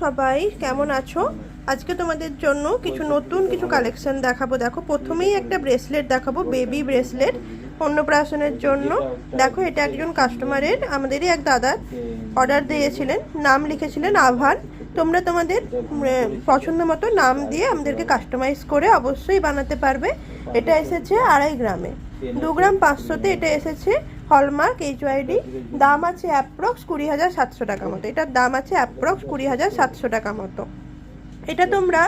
সবাই, কেমন আছো? আজকে তোমাদের জন্য কিছু নতুন কিছু কালেকশন দেখাবো। দেখো, প্রথমেই একটা ব্রেসলেট দেখাবো বেবি ব্রেসলেট অন্নপ্রাশনের জন্য। দেখো, এটা একজন কাস্টমারের আমাদেরই এক দাদা অর্ডার দিয়েছিলেন, নাম লিখেছিলেন আভার। তোমরা তোমাদের পছন্দ মতো নাম দিয়ে আমাদেরকে কাস্টমাইজ করে অবশ্যই বানাতে পারবে। এটা এসেছে আড়াই গ্রামে। দু গ্রাম পাঁচশোতে এটা এসেছে হলমার্ক এইচ ওয়াইডি দাম আছে অ্যাপ্রক্স কুড়ি হাজার সাতশো টাকা মতো। এটার দাম আছে অ্যাপ্রক্স কুড়ি হাজার সাতশো টাকা মতো। এটা তোমরা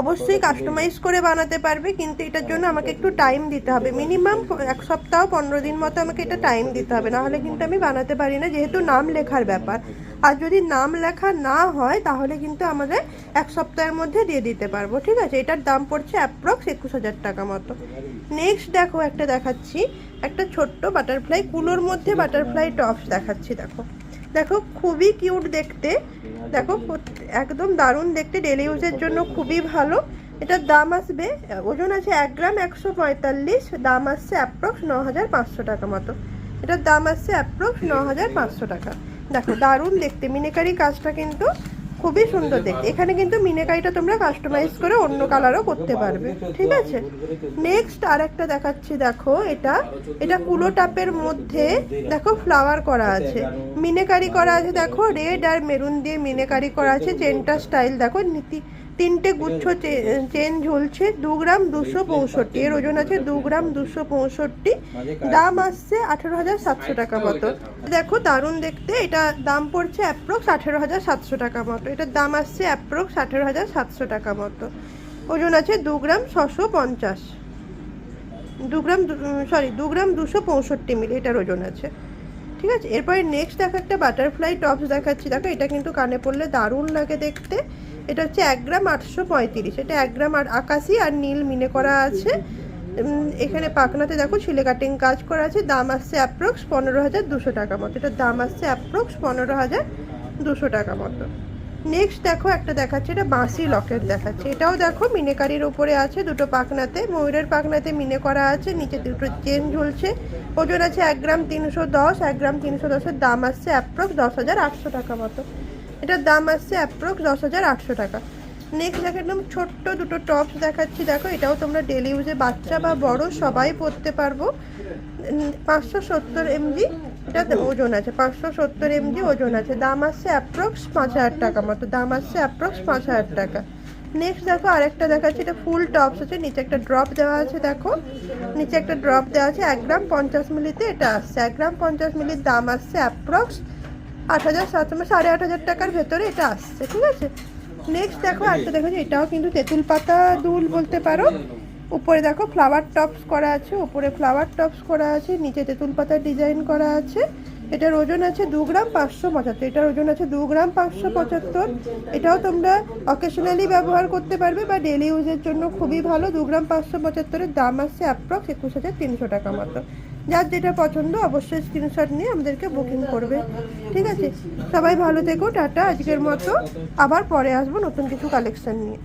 অবশ্যই কাস্টমাইজ করে বানাতে পারবে, কিন্তু এটার জন্য আমাকে একটু টাইম দিতে হবে। মিনিমাম এক সপ্তাহ, পনেরো দিন মতো আমাকে এটা টাইম দিতে হবে। নাহলে কিন্তু আমি বানাতে পারি না, যেহেতু নাম লেখার ব্যাপার। আর যদি নাম লেখা না হয়, তাহলে কিন্তু আমাদের এক সপ্তাহের মধ্যে দিয়ে দিতে পারব, ঠিক আছে? এটার দাম পড়ছে অ্যাপ্রক্স একুশ হাজার টাকা মতো। নেক্সট দেখো, একটা দেখাচ্ছি। একটা ছোট্ট বাটারফ্লাই কুলোর মধ্যে বাটারফ্লাই টপস দেখাচ্ছি, দেখো। দেখো, খুবই কিউট দেখতে। দেখো, একদম দারুণ দেখতে। ডেলি ইউজের জন্য খুবই ভালো। এটার দাম আসবে, ওজন আছে এক গ্রাম একশো পঁয়তাল্লিশ, দাম আসছে অ্যাপ্রক্স ন হাজার পাঁচশো টাকা মতো। এটার দাম আসছে অ্যাপ্রক্স ন হাজার পাঁচশো টাকা। দেখো, দারুণ দেখতে। মিনেকারি কাজটা কিন্তু খুবই সুন্দর দেখতে। এখানে কিন্তু মিনেকারিটা তোমরা কাস্টমাইজ করে অন্য কালারও করতে পারবে। ঠিক আছে? নেক্সট আর একটা দেখাচ্ছি, দেখো এটা। এটা কুলো টাপের মধ্যে, দেখো ফ্লাওয়ার করা আছে। মিনেকারি করা আছে, দেখো রেড আর মেরুন দিয়ে মিনেকারি করা আছে চেনটা স্টাইল দেখো, নীতি তিনটে গুচ্ছ চেন ঝুলছে দু গ্রাম দুশো পঁয়ষট্টি এর ওজন আছে দু গ্রাম দুশো পঁয়ষট্টি। দাম আসছে আঠেরো হাজার সাতশো টাকা মতো। দেখো দারুণ দেখতে এটা দাম পড়ছে অ্যাপ্রক্স আঠেরো হাজার সাতশো টাকা মতো। এটার দাম আসছে অ্যাপ্রক্স আঠেরো হাজার সাতশো টাকা মতো। ওজন আছে দু গ্রাম ছশো পঞ্চাশ। দু গ্রাম সরি দু গ্রাম দুশো পঁয়ষট্টি মিলি এটার ওজন আছে। ঠিক আছে? এরপরে নেক্সট দেখো একটা বাটারফ্লাই টপস দেখাচ্ছি। দেখো, এটা কিন্তু কানে পড়লে দারুণ লাগে দেখতে। এটা হচ্ছে এক গ্রাম আটশো পঁয়ত্রিশ। এটা এক গ্রাম আর আকাশি আর নীল মিনে করা আছে। এখানে পাকনাতে দেখো ছিলে কাটিং কাজ করা আছে। দাম আসছে অ্যাপ্রক্স পনেরো হাজার দুশো টাকা মতো। এটার দাম আসছে অ্যাপ্রক্স পনেরো হাজার দুশো টাকা মতো। নেক্সট দেখো, একটা দেখাচ্ছে, এটা বাঁশি লকেট দেখাচ্ছে। এটাও দেখো, মিনেকারির উপরে আছে দুটো পাখনাতে, ময়ূরের পাখনাতে মিনে করা আছে, নিচে দুটো চেন ঝুলছে। ওজন আছে এক গ্রাম তিনশো দশ, এক গ্রাম তিনশো দশের দাম আসছে অ্যাপ্রক্স দশ হাজার আটশো টাকা মতো। এটার দাম আসছে অ্যাপ্রক্স দশ হাজার আটশো টাকা। নেক্সট দেখো, একদম ছোট্ট দুটো টপস দেখাচ্ছি। দেখো, এটাও তোমরা ডেলি ইউজে বাচ্চা বা বড় সবাই পরতে পারব। পাঁচশো সত্তর এমজি এটা ওজন আছে, পাঁচশো সত্তর এমজি ওজন আছে। দাম আসছে অ্যাপ্রক্স পাঁচ হাজার টাকা মতো, দাম আসছে অ্যাপ্রক্স পাঁচ হাজার টাকা। নেক্সট দেখো, আরেকটা দেখাচ্ছি, এটা ফুল টপস আছে, নিচে একটা ড্রপ দেওয়া আছে, দেখো। নিচে একটা ড্রপ দেওয়া আছে, এক গ্রাম পঞ্চাশ মিলিতে এটা আসছে। এক গ্রাম পঞ্চাশ মিলির দাম আসছে অ্যাপ্রক্স আট হাজার সাতশো, সাড়ে আট হাজার টাকার ভেতরে এটা আসছে, ঠিক আছে? নেক্সট দেখো একটা দেখো এটাও কিন্তু তেঁতুল পাতা দুল বলতে পারো। উপরে দেখো ফ্লাওয়ার টপস করা আছে, উপরে ফ্লাওয়ার টপস করা আছে, নিচে তেঁতুল পাতার ডিজাইন করা আছে। এটার ওজন আছে দু গ্রাম পাঁচশো পঁচাত্তর। এটার ওজন আছে দু গ্রাম পাঁচশো পঁচাত্তর। এটাও তোমরা অকেশনালি ব্যবহার করতে পারবে বা ডেলি ইউজের জন্য খুবই ভালো। দু গ্রাম পাঁচশো পঁচাত্তরের দাম আসছে অ্যাপ্রক্স একুশ হাজার তিনশো টাকা মতো। যার যেটা পছন্দ অবশ্যই স্ক্রিনশট নিয়ে আমাদেরকে বুকিং করবে। ঠিক আছে? সবাই ভালো থেকো, টাটা। আজকের মতো আবার পরে আসব নতুন কিছু কালেকশন নিয়ে।